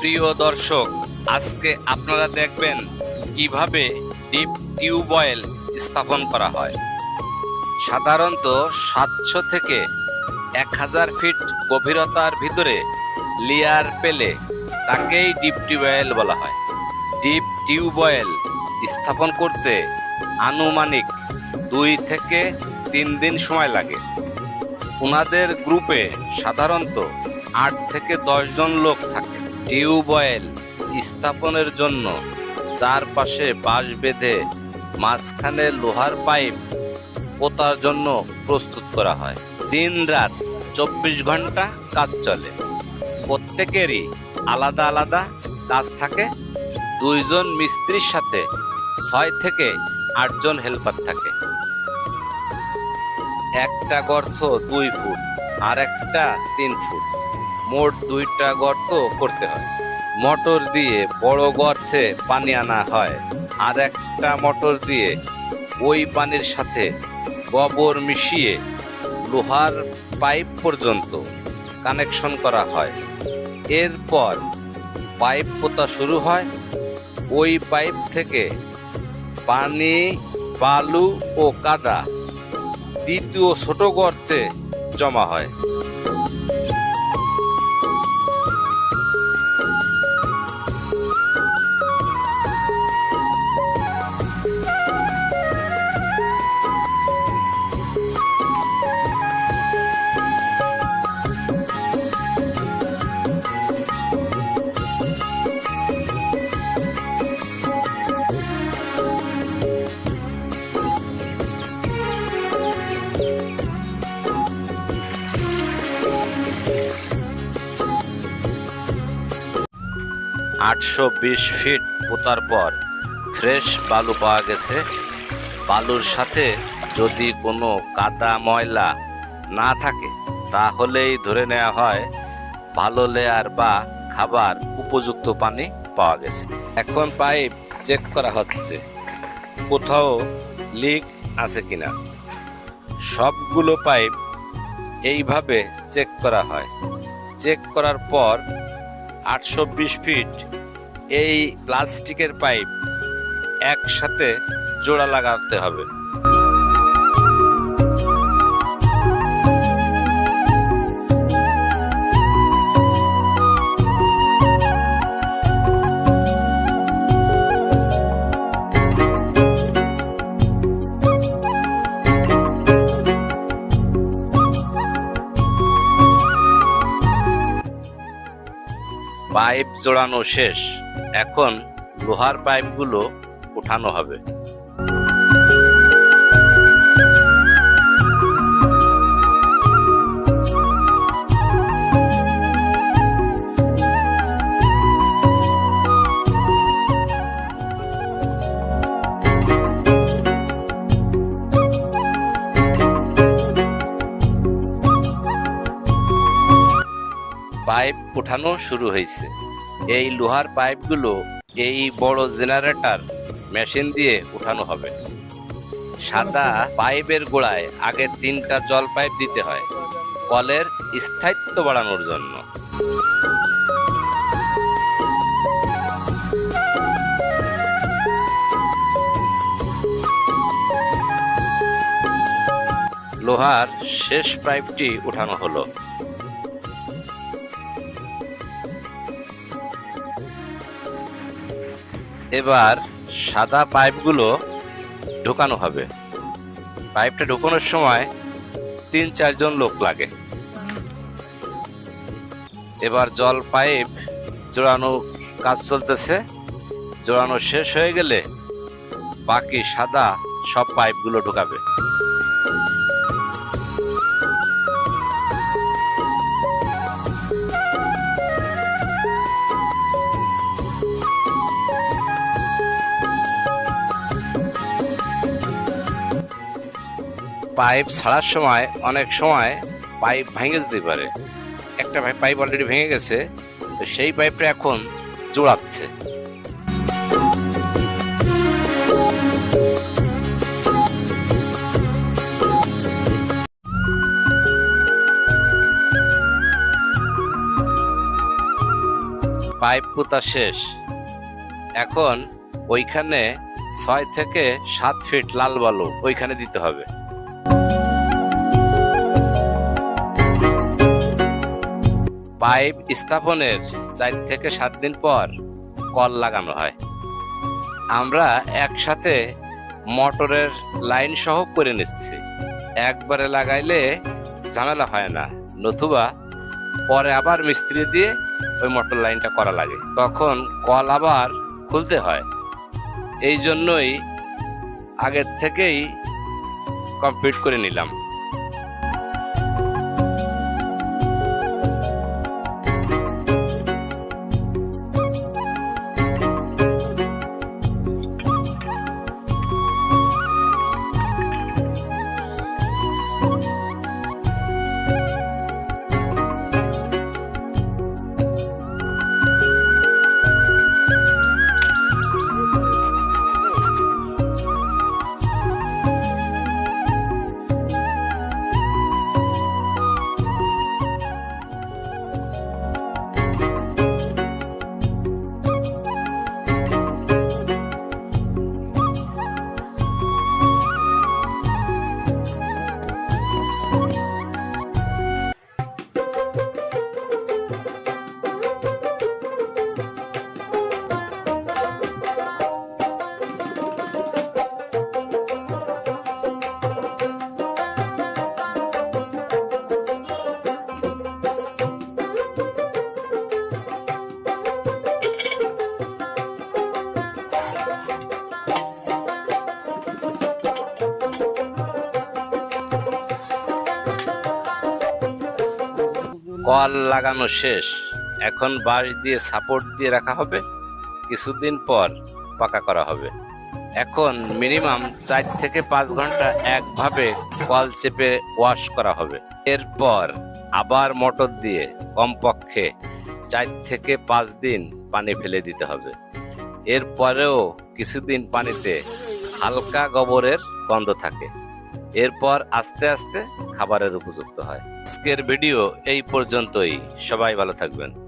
প্রিয় দর্শক, আজকে আপনারা দেখবেন কীভাবে ডিপ টিউবওয়েল স্থাপন করা হয়। সাধারণত সাতশো থেকে এক হাজার ফিট গভীরতার ভিতরে লেয়ার পেলে তাকেই ডিপ টিউবওয়েল বলা হয়। ডিপ টিউবওয়েল স্থাপন করতে আনুমানিক দুই থেকে তিন দিন সময় লাগে। ওনাদের গ্রুপে সাধারণত আট থেকে দশ জন লোক থাকে। টিউবওয়েল স্থাপনের জন্য চারপাশে বাঁশ বেঁধে মাঝখানে লোহার পাইপ পোতার জন্য প্রস্তুত করা হয়। দিন রাত চব্বিশ ঘণ্টা কাজ চলে। প্রত্যেকেরই আলাদা আলাদা কাজ থাকে। দুইজন মিস্ত্রির সাথে ছয় থেকে আটজন হেল্পার থাকে। একটা গর্ত দুই ফুট আর একটা তিন ফুট। মোট দুইটা গর্ত করতে হয়। মোটর দিয়ে বড় গর্তে পানি আনা হয় আর একটা মোটর দিয়ে ওই পানির সাথে গোবর মিশিয়ে লোহার পাইপ পর্যন্ত কানেকশন করা হয়। এরপর পাইপ পোতা শুরু হয়। ওই পাইপ থেকে পানি, বালু ও কাদা দ্বিতীয় ছোট গর্তে জমা হয়। আটশো বিশ ফিট পোতার পর ফ্রেশ বালু পাওয়া গেছে। বালুর সাথে যদি কোনো কাদা ময়লা না থাকে, তাহলেই ধরে নেওয়া হয় ভালো লেয়ার বা খাবার উপযুক্ত পানি পাওয়া গেছে। এখন পাইপ চেক করা হচ্ছে, কোথাও লিক আছে কিনা। সবগুলো পাইপ এইভাবে চেক করা হয়। চেক করার পর আটশো বিশ ফিট। এই প্লাস্টিকের পাইপ একসাথে জোড়া লাগাতে হবে। পাইপ জোড়ানো শেষ। এখন লোহার পাইপগুলো উঠানো হবে। পাইপ উঠানো শুরু হয়েছে। এই লোহার পাইপগুলো এই বড় জেনারেটর মেশিন দিয়ে উঠানো হবে। সাদা পাইপের গোড়ায় আগে তিনটা জল পাইপ দিতে হয়, কলের স্থায়িত্ব বাড়ানোর জন্য। লোহার শেষ পাইপটি উঠানো হলো। এবার সাদা পাইপগুলো ঢোকানো হবে। পাইপটা ঢোকানোর সময় তিন চারজন লোক লাগে। এবার জল পাইপ জোড়ানো কাজ চলতেছে। জোড়ানো শেষ হয়ে গেলে বাকি সাদা সব পাইপগুলো ঢোকাবে। পাইপ ছাড়ার সময় অনেক সময় পাইপ ভেঙে যেতে পারে। একটা পাইপ অলরেডি ভেঙে গেছে, তো সেই পাইপটা এখন জোড়াচ্ছে। পাইপ পোতা শেষ। এখন ওইখানে ছয় থেকে সাত ফিট লাল বালু ওইখানে দিতে হবে। পাইপ স্থাপনের চার থেকে সাত দিন পর কল লাগানো হয়। আমরা একসাথে মোটরের লাইন সহ করে নিচ্ছি। একবারে লাগাইলে ঝামেলা হয় না, নতুবা পরে আবার মিস্ত্রি দিয়ে ওই মোটর লাইনটা করা লাগে। তখন কল আবার খুলতে হয়। এই জন্যই আগের থেকেই কমপ্লিট করে নিলাম। কল লাগানো শেষ। এখন বাঁশ দিয়ে সাপোর্ট দিয়ে রাখা হবে। কিছুদিন পর পাকা করা হবে। এখন মিনিমাম চার থেকে পাঁচ ঘণ্টা একভাবে কল চেপে ওয়াশ করা হবে। এরপর আবার মোটর দিয়ে কমপক্ষে চার থেকে পাঁচ দিন পানি ফেলে দিতে হবে। এরপরেও কিছুদিন পানিতে হালকা গোবরের গন্ধ থাকে। এরপর আস্তে আস্তে খাবারের উপযুক্ত হয়। আজকের ভিডিও এই পর্যন্তই। সবাই ভালো থাকবেন।